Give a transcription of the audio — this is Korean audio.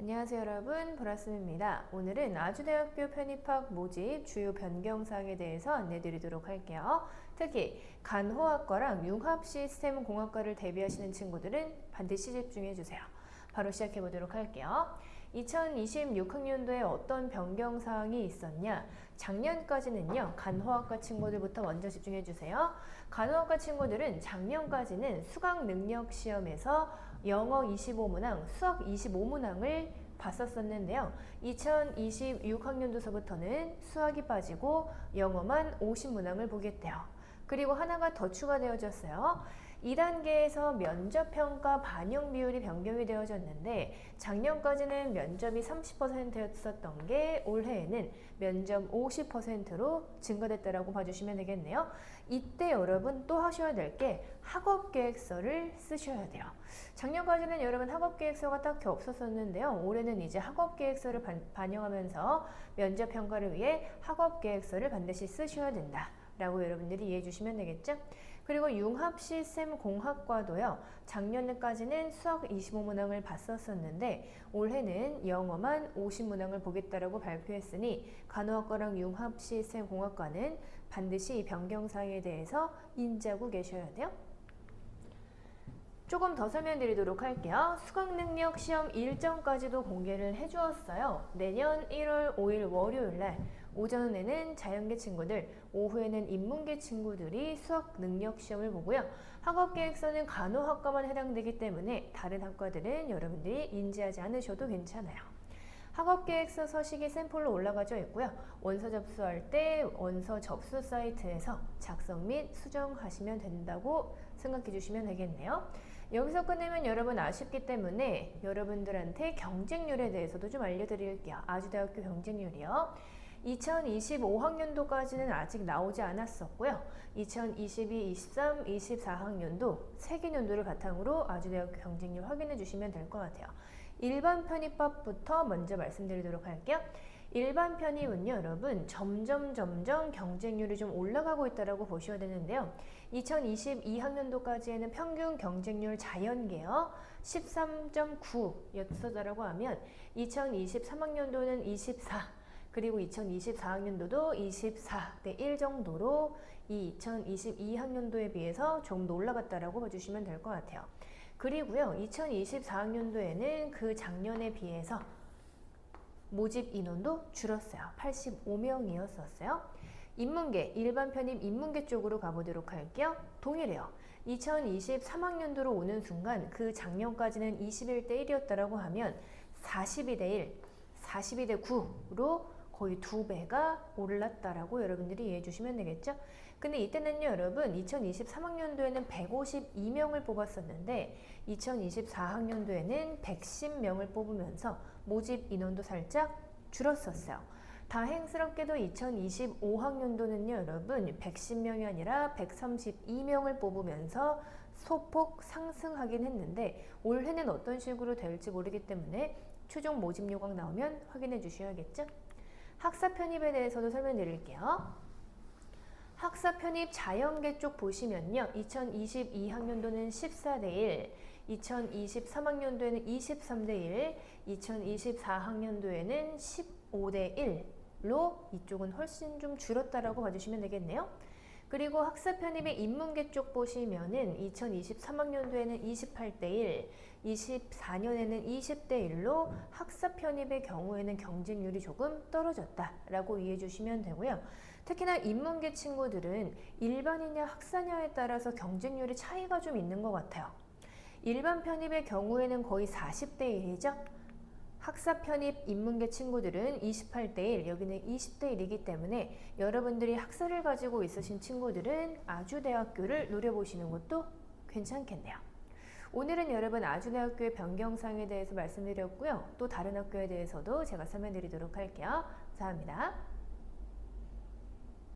안녕하세요 여러분. 보라스입니다. 오늘은 아주대학교 편입학 모집 주요 변경사항에 대해서 안내드리도록 할게요. 특히 간호학과랑 융합시스템 공학과를 대비하시는 친구들은 반드시 집중해주세요. 바로 시작해 보도록 할게요 2026학년도에 어떤 변경 사항이 있었냐 작년까지는요 간호학과 친구들부터 먼저 집중해 주세요 간호학과 친구들은 작년까지는 수강 능력 시험에서 영어 25문항, 수학 25문항을 봤었었는데요. 2026학년도서부터는 수학이 빠지고 영어만 50문항을 보겠대요. 그리고 하나가 더 추가되어졌어요. 2단계에서 면접 평가 반영 비율이 변경이 되어졌는데 작년까지는 면접이 30%였었던 게 올해에는 면접 50%로 증가됐다라고 봐주시면 되겠네요. 이때 여러분 또 하셔야 될 게 학업 계획서를 쓰셔야 돼요. 작년까지는 여러분 학업 계획서가 딱히 없었었는데요. 올해는 이제 학업 계획서를 반영하면서 면접 평가를 위해 학업 계획서를 반드시 쓰셔야 된다. 라고 여러분들이 이해해 주시면 되겠죠? 그리고 융합 시스템 공학과도요. 작년까지는 수학 25문항을 봤었었는데 올해는 영어만 50문항을 보겠다라고 발표했으니 간호학과랑 융합 시스템 공학과는 반드시 변경 사항에 대해서 인지하고 계셔야 돼요. 조금 더 설명드리도록 할게요. 수강능력 시험 일정까지도 공개를 해주었어요. 내년 1월 5일 월요일날 오전에는 자연계 친구들, 오후에는 인문계 친구들이 수학 능력 시험을 보고요. 학업 계획서는 간호학과만 해당되기 때문에 다른 학과들은 여러분들이 인지하지 않으셔도 괜찮아요. 학업 계획서 서식이 샘플로 올라가져 있고요. 원서 접수할 때 원서 접수 사이트에서 작성 및 수정하시면 된다고 생각해 주시면 되겠네요. 여기서 끝내면 여러분 아쉽기 때문에 여러분들한테 경쟁률에 대해서도 좀 알려드릴게요. 아주대학교 경쟁률이요. 2025학년도까지는 아직 나오지 않았었고요. 2022, 23, 24학년도 세기년도를 바탕으로 아주대학교 경쟁률 확인해 주시면 될 것 같아요. 일반 편입법부터 먼저 말씀드리도록 할게요. 일반 편입은요, 여러분, 점점 점점 경쟁률이 좀 올라가고 있다고 보셔야 되는데요. 2022학년도까지에는 평균 경쟁률 자연계요 13.9였었다라고 하면 2023학년도는 24, 그리고 2024학년도도 24대 1 정도로 이 2022학년도에 비해서 좀더 올라갔다라고 봐주시면 될 것 같아요. 그리고요, 2024학년도에는 그 작년에 비해서 모집 인원도 줄었어요. 85명이었었어요. 인문계, 일반 편입 인문계 쪽으로 가보도록 할게요. 동일해요. 2023학년도로 오는 순간 그 작년까지는 21대 1이었다라고 하면 42대 1, 42대 9로 거의 두 배가 올랐다라고 여러분들이 이해해 주시면 되겠죠? 근데 이때는요, 여러분, 2023학년도에는 152명을 뽑았었는데 2024학년도에는 110명을 뽑으면서 모집 인원도 살짝 줄었었어요. 다행스럽게도 2025학년도는요, 여러분, 110명이 아니라 132명을 뽑으면서 소폭 상승하긴 했는데 올해는 어떤 식으로 될지 모르기 때문에 최종 모집 요강 나오면 확인해 주셔야겠죠? 학사 편입에 대해서도 설명드릴게요. 학사 편입 자연계 쪽 보시면요. 2022학년도는 14대 1, 2023학년도에는 23대 1, 2024학년도에는 15대 1로 이쪽은 훨씬 좀 줄었다라고 봐주시면 되겠네요. 그리고 학사 편입의 인문계 쪽 보시면은 2023학년도에는 28대 1, 24년에는 20대 1로 학사 편입의 경우에는 경쟁률이 조금 떨어졌다라고 이해해 주시면 되고요. 특히나 인문계 친구들은 일반이냐 학사냐에 따라서 경쟁률이 차이가 좀 있는 것 같아요. 일반 편입의 경우에는 거의 40대 1이죠. 학사 편입 인문계 친구들은 28대 1, 여기는 20대 1이기 때문에 여러분들이 학사를 가지고 있으신 친구들은 아주대학교를 노려보시는 것도 괜찮겠네요. 오늘은 여러분 아주대학교의 변경사항에 대해서 말씀드렸고요. 또 다른 학교에 대해서도 제가 설명드리도록 할게요. 감사합니다.